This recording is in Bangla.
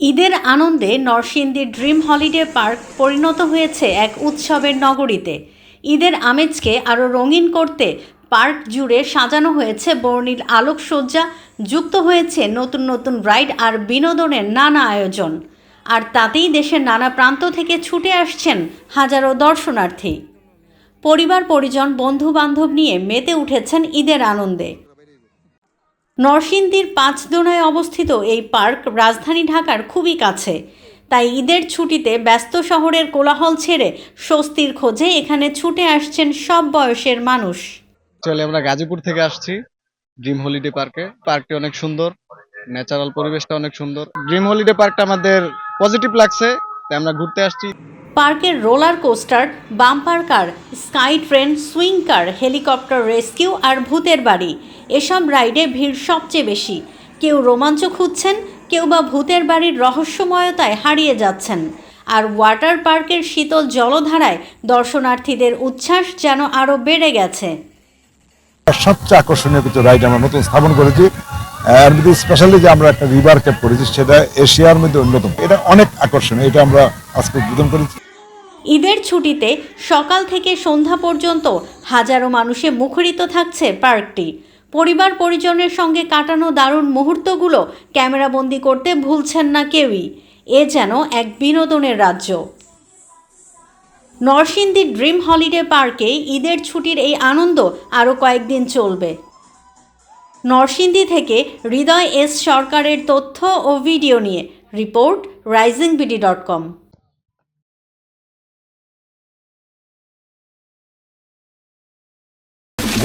ঈদের আনন্দে নরসিংদীর ড্রিম হলিডে পার্ক পরিণত হয়েছে এক উৎসবের নগরীতে। ঈদের আমেজকে আরও রঙিন করতে পার্ক জুড়ে সাজানো হয়েছে বর্ণিল আলোকসজ্জা, যুক্ত হয়েছে নতুন নতুন রাইড আর বিনোদনের নানা আয়োজন। আর তাতেই দেশের নানা প্রান্ত থেকে ছুটে আসছেন হাজারো দর্শনার্থী। পরিবার পরিজন বন্ধু বান্ধব নিয়ে মেতে উঠেছেন ঈদের আনন্দে। নরসিংদীর পাঁচদোনায় অবস্থিত এই পার্ক রাজধানী ঢাকার খুবই কাছে। তাই ঈদের ছুটিতে ব্যস্ত শহরের কোলাহল ছেড়ে স্বস্তির খোঁজে এখানে ছুটে আসছেন সব বয়সের মানুষ। চলে আমরা গাজীপুর থেকে আসছি ড্রিম হলিডে পার্কে পার্কটি অনেক সুন্দর ন্যাচারাল পরিবেশটা অনেক সুন্দর। ড্রিম হলিডে পার্কটা আমাদের পজিটিভ লাগছে, তাই আমরা ঘুরতে আসছি। পার্কের roller coaster, bumper car, sky train, swing car, helicopter rescue আর ভূতের বাড়ি। এসব রাইডে ভিড় সবচেয়ে বেশি। কেউ রোমাঞ্চ খুঁজছেন, কেউ বা ভূতের বাড়ির রহস্যময়তায় হারিয়ে যাচ্ছেন। আর ওয়াটার পার্কের শীতল জলধারায় দর্শনার্থীদের উচ্ছ্বাস যেন আরও বেড়ে গেছে। সবচেয়ে আকর্ষণীয় কিছু রাইড আমরা নতুন স্থাপন করেছি। এর মধ্যে স্পেশালি যে আমরা একটা রিভার ক্যাপ করেছি, সেটা এশিয়ার মধ্যে অন্যতম। এটা অনেক আকর্ষণীয়, এটা আমরা আজকে উদ্বোধন করেছি। ঈদের ছুটিতে সকাল থেকে সন্ধ্যা পর্যন্ত হাজারো মানুষে মুখরিত থাকছে পার্কটি। পরিবার পরিজনের সঙ্গে কাটানো দারুণ মুহূর্তগুলো ক্যামেরাবন্দি করতে ভুলছেন না কেউই। এ যেন এক বিনোদনের রাজ্য। নরসিংদী ড্রিম হলিডে পার্কে ঈদের ছুটির এই আনন্দ আরও কয়েকদিন চলবে। নরসিংদী থেকে হৃদয় এস সরকারের তথ্য ও ভিডিও নিয়ে report Rising BD dot com.